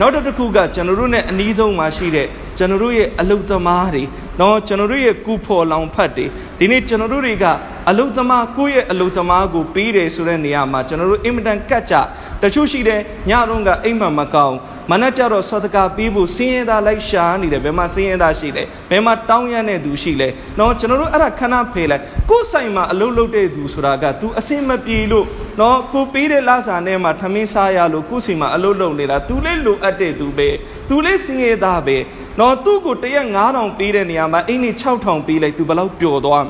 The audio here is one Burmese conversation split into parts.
နောက်တစ်ခုကကျွန်တော်တို့နဲ့အနီးဆုံးမှာရှိတဲ့ကျွန်တော်တို့ရဲ့အလုသမားတွေနော်ကျွန်တော်တို့ရဲ့ကုဖော်လောင်ဖတ်တွေဒီနေ့ကျွန်တော်တို့တွေကအလုသမားကိုယ့်ရဲ့အလုသမားကိုပေးတယ်ဆိုတဲ့နေရာမှာကျွန်တော်တို့အင်မတန်ကတ်ကြ တချို့ရှိတယ်ညတော့ကအိမ်မမကောင်းမနက်ကြတော့ဆောတကာပြီးဖို့စင်းရဲသားလိုက်ရှာနေတယ်ဘယ်မှာစင်းရဲသားရှိလဲဘယ်မှာတောင်းရတဲ့သူရှိလဲနော်ကျွန်တော်တို့အဲ့ဒါခဏဖေးလိုက်ကိုယ်ဆိုင်မှာအလုပ်လုပ်တဲ့သူဆိုတာက तू အဆင်မပြေလို့နော်ကိုပေးတဲ့လစာနဲ့မှထမင်းစားရလို့ကိုယ်စီမှာအလုပ်လုပ်နေတာ तू လေးလိုအပ်တဲ့သူပဲ तू လေးစင်းရဲသားပဲနော်သူ့ကိုတရက်9000ပေးတဲ့နေရာမှာအိမ်နေ6000ပေးလိုက် तू ဘယ်လောက်ပျော်သွား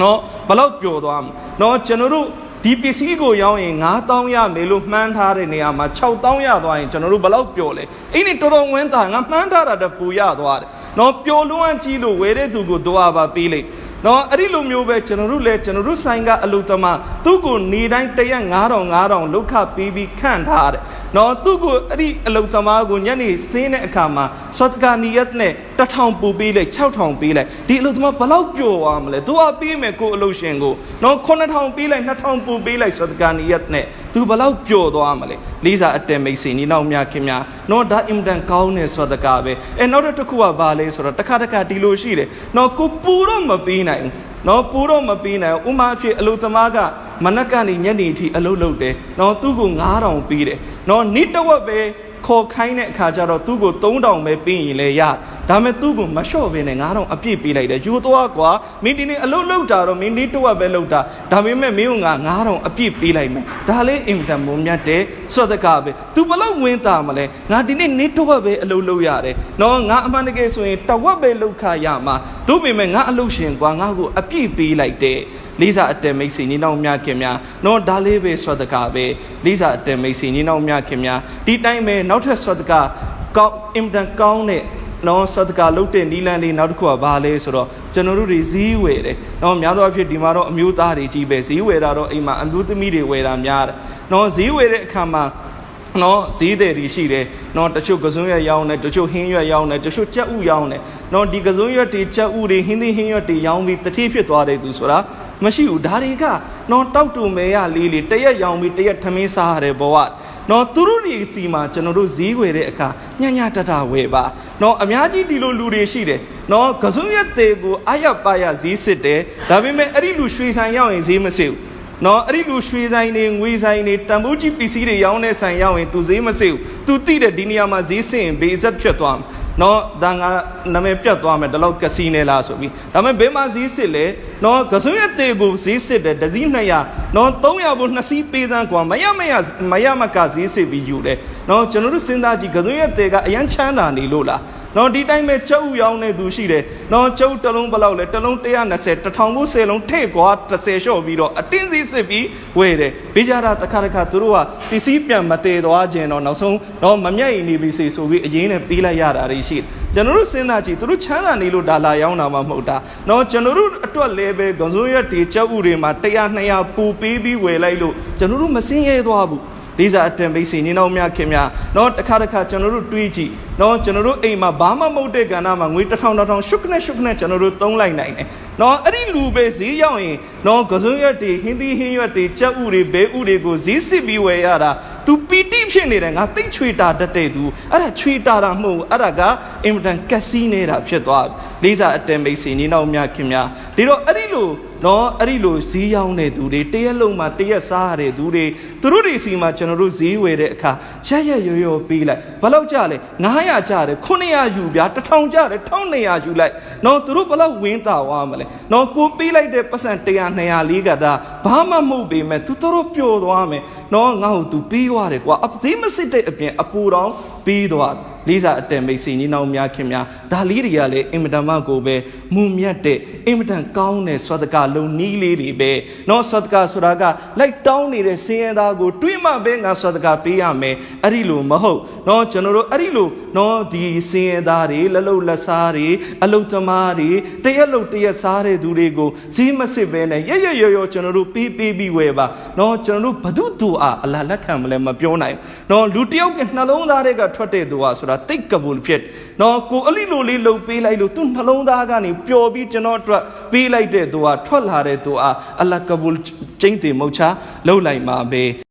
နော်ဘယ်လောက်ပျော်သွားနော်ကျွန်တော်တို့ ဒီပစ္စည်းကိုရောင်းရင်9000ရမယ်လို့မှန်းထားတဲ့နေရာမှာ6000ရသွားရင်ကျွန်တော်တို့ဘယ်လောက်ပျော်လဲအိမ်နေတော်တော်ဝင်းသားငါမှန်းထားတာတပူရသွားတယ်နော်ပျော်လွန်းကြီးလို့ဝယ်တဲ့သူကိုတော့ပါပေးလိုက်နော်အဲ့ဒီလိုမျိုးပဲကျွန်တော်တို့လည်းကျွန်တော်တို့ဆိုင်ကအလုသမားသူ့ကိုနေတိုင်းတရက်9000 9000လောက်ခပေးပြီးခန့်ထားတယ် နော်သူ့ကိုအဲ့ဒီအလုသမားကိုညနေစင်းတဲ့အခါမှာစောတကာနီယတ်နဲ့1000ပူပေးလိုက်6000ပေးလိုက်ဒီအလုသမားဘယ်လောက်ပျော်သွားမလဲသူကပေးမယ်ကိုအလုရှင်ကိုနော်9000ပေးလိုက်2000ပူပေးလိုက်စောတကာနီယတ်နဲ့သူဘယ်လောက်ပျော်သွားမလဲလေးစားအတဲမိတ်ဆွေညီနောက်များခင်များနော်ဒါအင်မတန်ကောင်းတဲ့စောတကာပဲအဲနောက်တစ်ခုကဘာလဲဆိုတော့တစ်ခါတစ်ခါဒီလိုရှိတယ်နော်ကိုပူတော့မပေးနိုင်ဘူး နော်ပူတော့မပေးနိုင်ဘူးဥမာအဖြစ်အလုသမားကမနက်ကနေညနေအထိအလုပ်လုပ်တယ်နော်သူ့ကို9000ပေးတယ်နော်နိတဝက်ပဲခေါ်ခိုင်းတဲ့အခါကျတော့သူ့ကို3000ပဲပေးရင်လည်းရဒါပေမဲ့သူ့ကိုမလျှော့ဘဲနဲ့9000အပြည့်ပေးလိုက်တယ်ယူသွားကွာမင်းဒီနေ့အလုပ်လုပ်တာတော့မင်းနိတဝက်ပဲလုပ်တာဒါပေမဲ့မင်းကငါ9000အပြည့်ပေးလိုက်မယ်ဒါလေးအင်တန်မုံမြတ်တဲ့စောတကပဲ तू ဘလောက်ဝင်းတာမလဲငါဒီနေ့နိတဝက်ပဲအလုပ်လုပ်ရတယ်နော်ငါအမှန်တကယ်ဆိုရင်တဝက်ပဲလုပ်ခရမှာတို့ပေမဲ့ငါအလုပ်ရှင်ကွာငါ့ကိုအပြည့်ပေးလိုက်တယ်လေးစားအတဲမိတ်ဆွေညီနောင်များခင်များနော်ဒါလေးပဲစောတကပဲလေးစားအတဲမိတ်ဆွေညီနောင်များခင်များဒီတိုင်းပဲနောက်ထပ်စောတကကောင်းအင်တန်ကောင်းတဲ့ နော်စဒကာလုတ်တဲ့နီလန်းလေးနောက်တစ်ခုကဘာလဲဆိုတော့ကျွန်တော်တို့တွေဈေးဝယ်တယ်နော်များသောအားဖြင့်ဒီမှာတော့အမျိုးသားတွေကြီးပဲဈေးဝယ်တာတော့အိမ်မှာအမျိုးသမီးတွေဝယ်တာများတယ်နော်ဈေးဝယ်တဲ့အခါမှာနော်ဈေးတယ်တွေရှိတယ်နော်တချို့ကစုံရွက်ရောင်းတယ်တချို့ဟင်းရွက်ရောင်းတယ်တချို့ကြက်ဥရောင်းတယ်နော်ဒီကစုံရွက်တွေကြက်ဥတွေဟင်းသီးဟင်းရွက်တွေရောင်းပြီးတတိဖြစ်သွားတယ်သူဆိုတာမရှိဘူးဒါတွေကနော်တောက်တူမဲရလေးလေးတရက်ရောင်းပြီးတရက်ထမင်းစားရတယ်ဘဝ နော်သူတို့တွေစီမှာကျွန်တော်တို့ဈေးဝယ်တဲ့အခါညညတတဝယ်ပါနော်အများကြီးဒီလိုလူတွေရှိတယ်နော်ကစုံရွက်သေးကိုအယပ်ပါရဈေးစစ်တယ်ဒါပေမဲ့အဲ့ဒီလူရွှေဆိုင်ရောက်ရင်ဈေးမစစ်ဘူးနော်အဲ့ဒီလူရွှေဆိုင်တွေငွေဆိုင်တွေတန်ဖိုးကြီးပစ္စည်းတွေရောင်းတဲ့ဆိုင်ရောက်ရင် तू ဈေးမစစ်ဘူး तू သိတဲ့ဒီနေရာမှာဈေးစစ်ရင်ဘေးဆက်ဖြစ်သွားမှာ နော်ဒါငါနာမည်ပြတ်သွားမယ်ဒီလောက်ကစီနေလားဆိုပြီးဒါပေမဲ့ဘယ်မှာဈေးစစ်လဲနော်ကစုံရတဲ့ကိုဈေးစစ်တယ်ဒဇီ200နော်300ဘို့2စီးပေးသန်းกว่าမရမရမရမကဈေးစစ်ပြီးယူတယ်နော်ကျွန်တော်တို့စဉ်းစားကြည့်ကစုံရတဲ့ကအရန်ချမ်းသာနေလို့လား နော်ဒီတိုင်းပဲကျုပ်ရောင်းနေသူရှိတယ်နော်ကျုပ်တစ်လုံးဘယ်လောက်လဲတစ်လုံး120တစ်ထောင်ကို10လုံးထည့်ကွာ30လျှော့ပြီးတော့အတင်းစီစစ်ပြီးဝယ်တယ်ဘေးကြတာတစ်ခါတစ်ခါသူတို့ကပစ္စည်းပြန်မတည်သွားခြင်းတော့နောက်ဆုံးတော့မမြတ်ရင်နေပြီစေဆိုပြီးအရင်နဲ့ပေးလိုက်ရတာတွေရှိတယ်ကျွန်တော်တို့စဉ်းစားကြည့်သူတို့ချမ်းသာနေလို့ဒါလာရောင်းတာမှမဟုတ်တာနော်ကျွန်တော်တို့အတွက်လည်းပဲဂုံစိုးရက်တေကျုပ်ဥတွေမှာ100 200ပူပေးပြီးဝယ်လိုက်လို့ကျွန်တော်တို့မစင်းရဲသွားဘူး လေးစားအတင်မိတ်ဆွေညီနောင်များခင်များနော်တစ်ခါတစ်ခါကျွန်တော်တို့တွေးကြည့်နော်ကျွန်တော်တို့အိမ်မှာဘာမှမဟုတ်တဲ့ကဏ္ဍမှာငွေတစ်ထောင်တစ်ထောင်ရှုပ်ခနဲ့ရှုပ်ခနဲ့ကျွန်တော်တို့သုံးလိုက်နိုင်တယ်နော်အဲ့ဒီလူပဲဈေးရောက်ရင်နော်ကစုံရွက်တွေဟင်းသီးဟင်းရွက်တွေကြက်ဥတွေဘဲဥတွေကိုဈေးစစ်ပြီးဝယ်ရတာ तू ပီတိဖြစ်နေတယ်ငါသိချွေတာတတ်တဲ့ तू အဲ့ဒါချွေတာတာမဟုတ်ဘူးအဲ့ဒါကအင်မတန်ကက်စီးနေတာဖြစ်သွားလေးစားအတင်မိတ်ဆွေညီနောင်များခင်များဒီတော့အဲ့ဒီလိုနော်အဲ့ဒီလိုဈေးရောက်တဲ့သူတွေတရက်လုံးမှာတရက်စားရတဲ့သူတွေသူတို့တွေစီမှာကျွန်တော်တို့ဈေးဝယ်တဲ့အခါရရရွရွပေးလိုက်ဘယ်လောက်ကြလဲ900ကြတယ်900ယူဗျာ1000ကြတယ်1200ယူလိုက်နော်သူတို့ဘယ်လောက်ဝင်းတာဝါမလဲနော်ကိုပေးလိုက်တဲ့ပတ်စံ100 200လေးကဒါဘာမှမဟုတ်ပေမဲ့သူတို့ပျော်သွားမယ်နော်ငါ့ကို तू ပြီးသွားတယ်ကွာအဈေးမစစ်တဲ့အပြင်အပူတော်ပြီးသွားတယ်လေးစားအတန်မိတ်စီညီနောင်များခင်များဒါလေးတွေကလည်းအင်မတန်မှကိုပဲမူမြတ်တဲ့အင်မတန်ကောင်းတဲ့သောတကလုံးနီးလေးတွေပဲနော်သောတကဆိုတာကလိုက်တောင်းနေတဲ့စင်ရသားကိုတွေးမှပဲငါသောတကပေးရမယ်အဲ့ဒီလိုမဟုတ်နော်ကျွန်တော်တို့အဲ့ဒီလိုနော်ဒီစင်ရသားတွေလလုတ်လက်စားတွေအလုတ်သမားတွေတရက်လုတ်တရက်စားတဲ့သူတွေကိုဈေးမစစ်ပဲနဲ့ရရရရကျွန်တော်တို့ပေးပေးပြီးဝယ်ပါနော်ကျွန်တော်တို့ဘု து တူအားအလားလက်ခံမလဲမပြောနိုင်နော်လူတယောက်ကနှလုံးသားတွေကထွက်တဲ့သူဟာဆိုတာတိတ်ကပူလ်ဖြစ်နော်ကိုအလိလိုလေးလှုပ်ပေးလိုက်လို့သူ့နှလုံးသားကနေပျော်ပြီးကျွန်တော်အတွက်ပေးလိုက်တဲ့သူဟာထွက်လာတဲ့သူဟာအလကပူလ်ကျင်းတေမုတ်ချလှုပ်လိုက်မှာပဲ